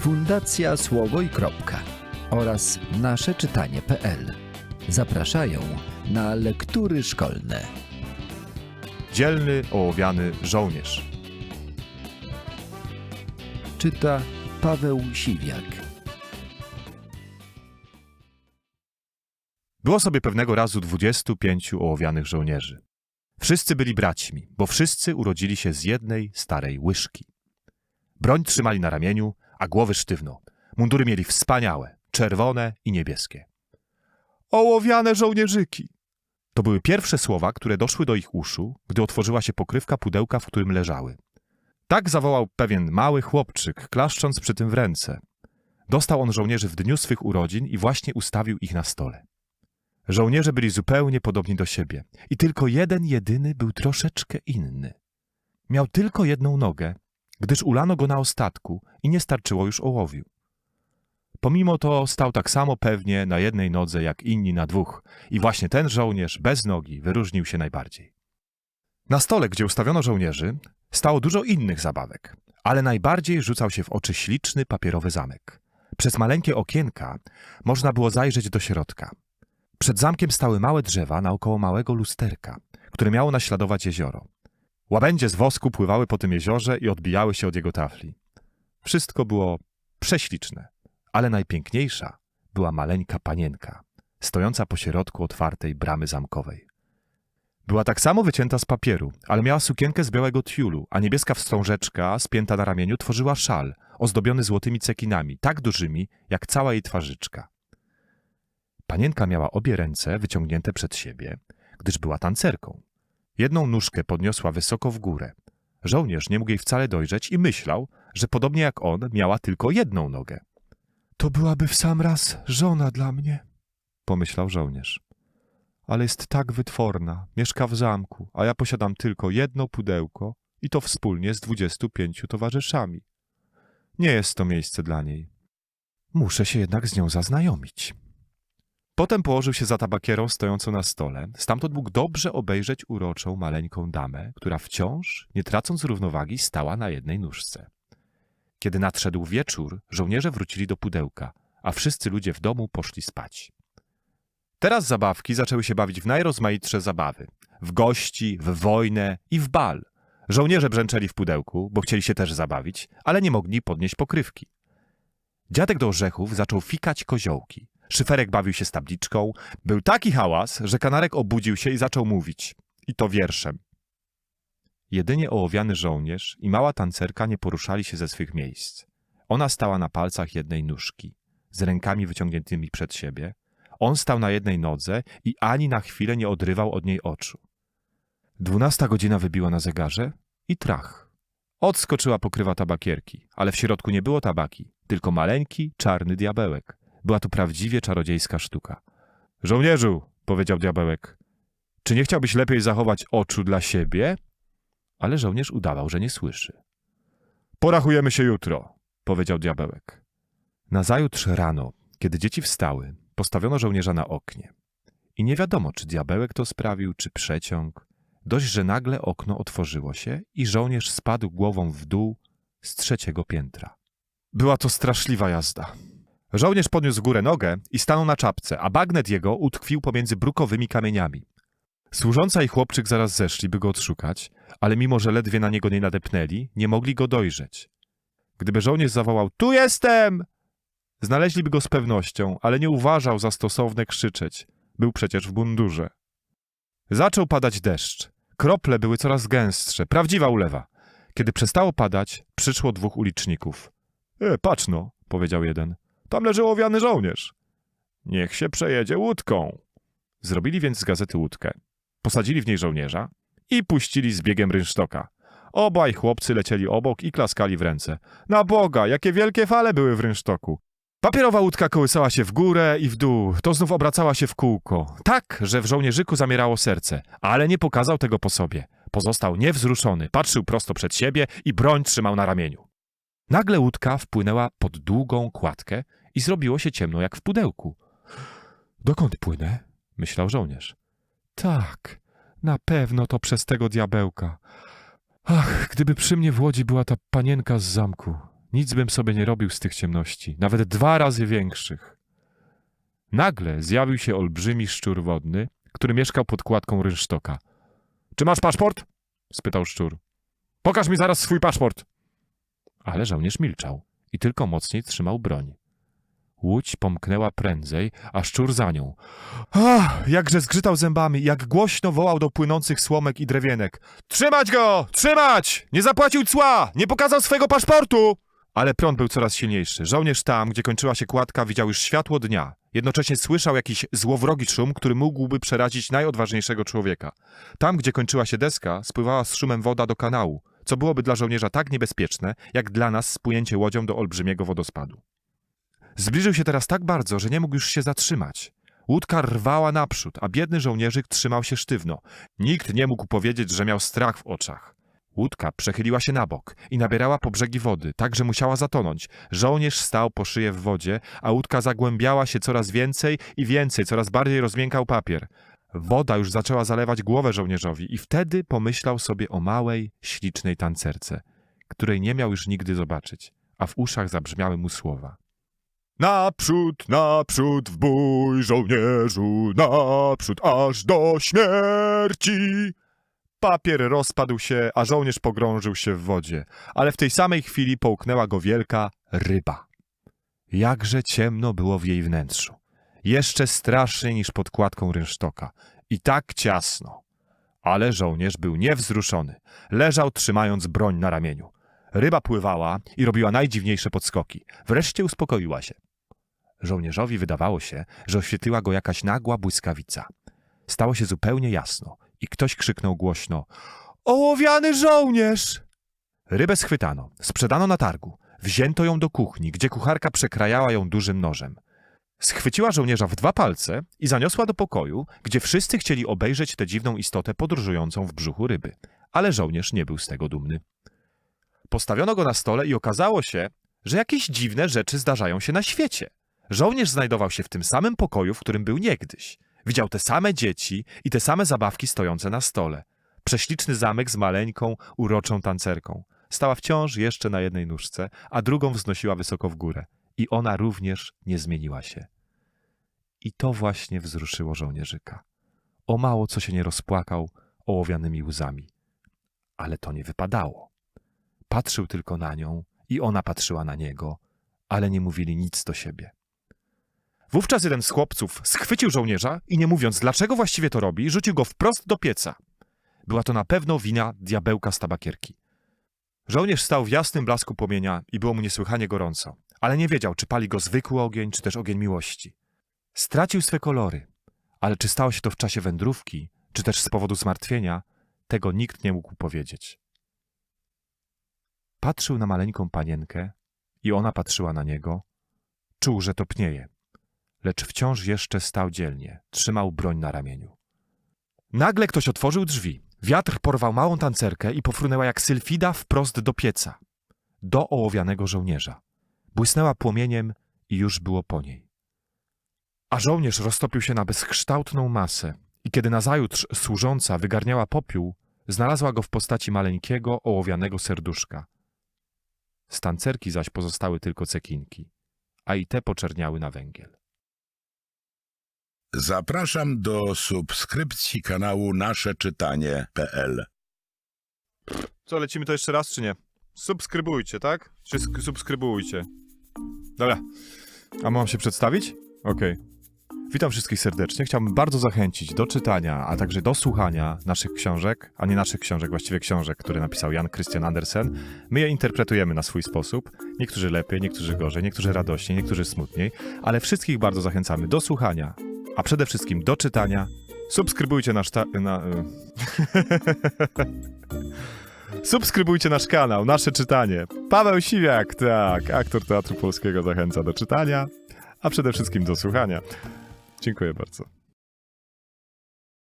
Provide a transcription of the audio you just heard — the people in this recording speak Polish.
Fundacja Słowo i Kropka oraz nasze czytanie.pl zapraszają na lektury szkolne. Dzielny ołowiany żołnierz. Czyta Paweł Siwiak. Było sobie pewnego razu dwudziestu pięciu ołowianych żołnierzy. Wszyscy byli braćmi, bo wszyscy urodzili się z jednej starej łyżki. Broń trzymali na ramieniu, a głowy sztywno. Mundury mieli wspaniałe, czerwone i niebieskie. Ołowiane żołnierzyki! To były pierwsze słowa, które doszły do ich uszu, gdy otworzyła się pokrywka pudełka, w którym leżały. Tak zawołał pewien mały chłopczyk, klaszcząc przy tym w ręce. Dostał on żołnierzy w dniu swych urodzin i właśnie ustawił ich na stole. Żołnierze byli zupełnie podobni do siebie i tylko jeden jedyny był troszeczkę inny. Miał tylko jedną nogę, gdyż ulano go na ostatku i nie starczyło już ołowiu. Pomimo to stał tak samo pewnie na jednej nodze jak inni na dwóch i właśnie ten żołnierz bez nogi wyróżnił się najbardziej. Na stole, gdzie ustawiono żołnierzy, stało dużo innych zabawek, ale najbardziej rzucał się w oczy śliczny papierowy zamek. Przez maleńkie okienka można było zajrzeć do środka. Przed zamkiem stały małe drzewa naokoło małego lusterka, które miało naśladować jezioro. Łabędzie z wosku pływały po tym jeziorze i odbijały się od jego tafli. Wszystko było prześliczne, ale najpiękniejsza była maleńka panienka, stojąca po środku otwartej bramy zamkowej. Była tak samo wycięta z papieru, ale miała sukienkę z białego tiulu, a niebieska wstążeczka spięta na ramieniu tworzyła szal ozdobiony złotymi cekinami, tak dużymi jak cała jej twarzyczka. Panienka miała obie ręce wyciągnięte przed siebie, gdyż była tancerką. Jedną nóżkę podniosła wysoko w górę. Żołnierz nie mógł jej wcale dojrzeć i myślał, że podobnie jak on miała tylko jedną nogę. To byłaby w sam raz żona dla mnie, pomyślał żołnierz. Ale jest tak wytworna, mieszka w zamku, a ja posiadam tylko jedno pudełko i to wspólnie z dwudziestu pięciu towarzyszami. Nie jest to miejsce dla niej. Muszę się jednak z nią zaznajomić. Potem położył się za tabakierą stojącą na stole. Stamtąd mógł dobrze obejrzeć uroczą, maleńką damę, która wciąż, nie tracąc równowagi, stała na jednej nóżce. Kiedy nadszedł wieczór, żołnierze wrócili do pudełka, a wszyscy ludzie w domu poszli spać. Teraz zabawki zaczęły się bawić w najrozmaitsze zabawy. W gości, w wojnę i w bal. Żołnierze brzęczeli w pudełku, bo chcieli się też zabawić, ale nie mogli podnieść pokrywki. Dziadek do orzechów zaczął fikać koziołki. Szyferek bawił się z tabliczką. Był taki hałas, że kanarek obudził się i zaczął mówić. I to wierszem. Jedynie ołowiany żołnierz i mała tancerka nie poruszali się ze swych miejsc. Ona stała na palcach jednej nóżki, z rękami wyciągniętymi przed siebie. On stał na jednej nodze i ani na chwilę nie odrywał od niej oczu. Dwunasta godzina wybiła na zegarze i trach. Odskoczyła pokrywa tabakierki, ale w środku nie było tabaki, tylko maleńki, czarny diabełek. Była to prawdziwie czarodziejska sztuka. Żołnierzu, powiedział diabełek, czy nie chciałbyś lepiej zachować oczu dla siebie? Ale żołnierz udawał, że nie słyszy. Porachujemy się jutro, powiedział diabełek. Nazajutrz rano, kiedy dzieci wstały, postawiono żołnierza na oknie. I nie wiadomo, czy diabełek to sprawił, czy przeciąg. Dość, że nagle okno otworzyło się i żołnierz spadł głową w dół z trzeciego piętra. Była to straszliwa jazda. Żołnierz podniósł w górę nogę i stanął na czapce, a bagnet jego utkwił pomiędzy brukowymi kamieniami. Służąca i chłopczyk zaraz zeszli, by go odszukać, ale mimo, że ledwie na niego nie nadepnęli, nie mogli go dojrzeć. Gdyby żołnierz zawołał, tu jestem! Znaleźliby go z pewnością, ale nie uważał za stosowne krzyczeć. Był przecież w mundurze. Zaczął padać deszcz. Krople były coraz gęstsze, prawdziwa ulewa. Kiedy przestało padać, przyszło dwóch uliczników. E, patrz no, powiedział jeden. Tam leży owiany żołnierz. Niech się przejedzie łódką. Zrobili więc z gazety łódkę. Posadzili w niej żołnierza i puścili z biegiem rynsztoka. Obaj chłopcy lecieli obok i klaskali w ręce. Na Boga, jakie wielkie fale były w rynsztoku. Papierowa łódka kołysała się w górę i w dół, to znów obracała się w kółko. Tak, że w żołnierzyku zamierało serce, ale nie pokazał tego po sobie. Pozostał niewzruszony, patrzył prosto przed siebie i broń trzymał na ramieniu. Nagle łódka wpłynęła pod długą kładkę i zrobiło się ciemno jak w pudełku. Dokąd płynę? myślał żołnierz. Tak, na pewno to przez tego diabełka. Ach, gdyby przy mnie w łodzi była ta panienka z zamku. Nic bym sobie nie robił z tych ciemności, nawet dwa razy większych. Nagle zjawił się olbrzymi szczur wodny, który mieszkał pod kładką rynsztoka. Czy masz paszport? spytał szczur. Pokaż mi zaraz swój paszport. Ale żołnierz milczał i tylko mocniej trzymał broń. Łódź pomknęła prędzej, a szczur za nią. Ach, jakże zgrzytał zębami, jak głośno wołał do płynących słomek i drewienek. Trzymać go! Trzymać! Nie zapłacił cła! Nie pokazał swojego paszportu! Ale prąd był coraz silniejszy. Żołnierz tam, gdzie kończyła się kładka, widział już światło dnia. Jednocześnie słyszał jakiś złowrogi szum, który mógłby przerazić najodważniejszego człowieka. Tam, gdzie kończyła się deska, spływała z szumem woda do kanału, co byłoby dla żołnierza tak niebezpieczne, jak dla nas spłynięcie łodzią do olbrzymiego wodospadu. Zbliżył się teraz tak bardzo, że nie mógł już się zatrzymać. Łódka rwała naprzód, a biedny żołnierzyk trzymał się sztywno. Nikt nie mógł powiedzieć, że miał strach w oczach. Łódka przechyliła się na bok i nabierała po brzegi wody, tak że musiała zatonąć. Żołnierz stał po szyję w wodzie, a łódka zagłębiała się coraz więcej i więcej, coraz bardziej rozmiękał papier. Woda już zaczęła zalewać głowę żołnierzowi i wtedy pomyślał sobie o małej, ślicznej tancerce, której nie miał już nigdy zobaczyć, a w uszach zabrzmiały mu słowa. Naprzód, naprzód w bój, żołnierzu, naprzód aż do śmierci. Papier rozpadł się, a żołnierz pogrążył się w wodzie, ale w tej samej chwili połknęła go wielka ryba. Jakże ciemno było w jej wnętrzu. Jeszcze straszniej niż pod kładką rynsztoka. I tak ciasno. Ale żołnierz był niewzruszony. Leżał trzymając broń na ramieniu. Ryba pływała i robiła najdziwniejsze podskoki. Wreszcie uspokoiła się. Żołnierzowi wydawało się, że oświetliła go jakaś nagła błyskawica. Stało się zupełnie jasno i ktoś krzyknął głośno: Ołowiany żołnierz! Rybę schwytano, sprzedano na targu. Wzięto ją do kuchni, gdzie kucharka przekrajała ją dużym nożem. Schwyciła żołnierza w dwa palce i zaniosła do pokoju, gdzie wszyscy chcieli obejrzeć tę dziwną istotę podróżującą w brzuchu ryby. Ale żołnierz nie był z tego dumny. Postawiono go na stole i okazało się, że jakieś dziwne rzeczy zdarzają się na świecie. Żołnierz znajdował się w tym samym pokoju, w którym był niegdyś. Widział te same dzieci i te same zabawki stojące na stole. Prześliczny zamek z maleńką, uroczą tancerką. Stała wciąż jeszcze na jednej nóżce, a drugą wznosiła wysoko w górę. I ona również nie zmieniła się. I to właśnie wzruszyło żołnierzyka. O mało co się nie rozpłakał ołowianymi łzami. Ale to nie wypadało. Patrzył tylko na nią i ona patrzyła na niego, ale nie mówili nic do siebie. Wówczas jeden z chłopców schwycił żołnierza i nie mówiąc, dlaczego właściwie to robi, rzucił go wprost do pieca. Była to na pewno wina diabełka z tabakierki. Żołnierz stał w jasnym blasku płomienia i było mu niesłychanie gorąco, ale nie wiedział, czy pali go zwykły ogień, czy też ogień miłości. Stracił swe kolory, ale czy stało się to w czasie wędrówki, czy też z powodu zmartwienia, tego nikt nie mógł powiedzieć. Patrzył na maleńką panienkę i ona patrzyła na niego. Czuł, że topnieje, lecz wciąż jeszcze stał dzielnie, trzymał broń na ramieniu. Nagle ktoś otworzył drzwi. Wiatr porwał małą tancerkę i pofrunęła jak sylfida wprost do pieca, do ołowianego żołnierza. Błysnęła płomieniem i już było po niej. A żołnierz roztopił się na bezkształtną masę i kiedy nazajutrz służąca wygarniała popiół, znalazła go w postaci maleńkiego, ołowianego serduszka. Z tancerki zaś pozostały tylko cekinki, a i te poczerniały na węgiel. Zapraszam do subskrypcji kanału Nasze Czytanie.pl. Co, lecimy to jeszcze raz, czy nie? Subskrybujcie, tak? Czy sk- subskrybujcie? Dobra. A mam się przedstawić? Okej. Witam wszystkich serdecznie. Chciałbym bardzo zachęcić do czytania, a także do słuchania naszych książek, a nie naszych książek, właściwie książek, które napisał Jan Christian Andersen. My je interpretujemy na swój sposób. Niektórzy lepiej, niektórzy gorzej, niektórzy radośniej, niektórzy smutniej, ale wszystkich bardzo zachęcamy do słuchania, a przede wszystkim do czytania. Subskrybujcie nasz ta- na... y- Subskrybujcie nasz kanał, nasze czytanie. Paweł Siwiak, tak, aktor Teatru Polskiego zachęca do czytania, a przede wszystkim do słuchania. Dziękuję bardzo.